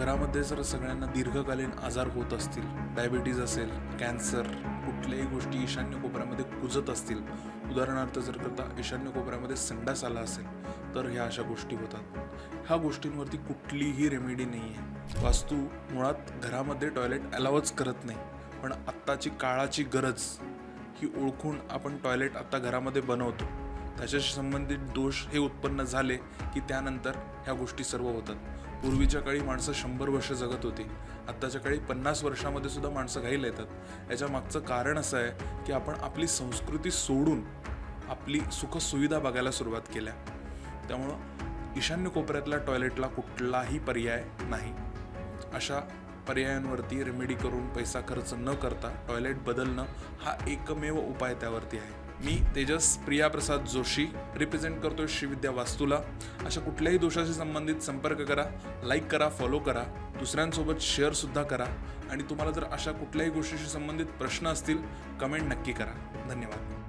घरामध्ये जर सगळ्यांना दीर्घकालीन आजार होत असतील डायबिटीज असेल कॅन्सर कुठल्याही गोष्टी ईशान्य कोपऱ्यामध्ये कुजत असतील उदाहरणार्थ जर करता ईशान्य कोपऱ्यामध्ये संडास आला असेल तर ह्या अशा गोष्टी होतात. ह्या गोष्टींवरती कुठलीही रेमेडी नाही आहे वास्तू मुळात घरामध्ये टॉयलेट अलावच करत नाही पण आत्ताची काळाची गरज ही ओळखून आपण टॉयलेट आत्ता घरामध्ये बनवतो. त्याच्याशी संबंधित दोष हे उत्पन्न झाले की त्यानंतर ह्या गोष्टी सर्व होतात. पूर्वीच्या काळी माणसं शंभर वर्ष जगत होती. आत्ताच्या काळी पन्नास वर्षामध्ये सुद्धा माणसं घाईला येतात याच्या मागचं कारण असं आहे की आपण आपली संस्कृती सोडून आपली सुखसुविधा बघायला सुरुवात केल्या. त्यामुळं ईशान्य कोपऱ्यातल्या टॉयलेटला कुठलाही पर्याय नाही. अशा पर्यायांवरती रेमेडी करून पैसा खर्च न करता टॉयलेट बदलणं हा एकमेव उपाय त्यावरती आहे. मी तेजस प्रिया प्रसाद जोशी रिप्रेझेंट करतोय श्रीविद्या वास्तूला. अशा कुठल्याही दोषाशी संबंधित संपर्क करा लाईक करा फॉलो करा दुसऱ्यांसोबत शेअरसुद्धा करा आणि तुम्हाला जर अशा कुठल्याही गोष्टीशी संबंधित प्रश्न असतील कमेंट नक्की करा. धन्यवाद.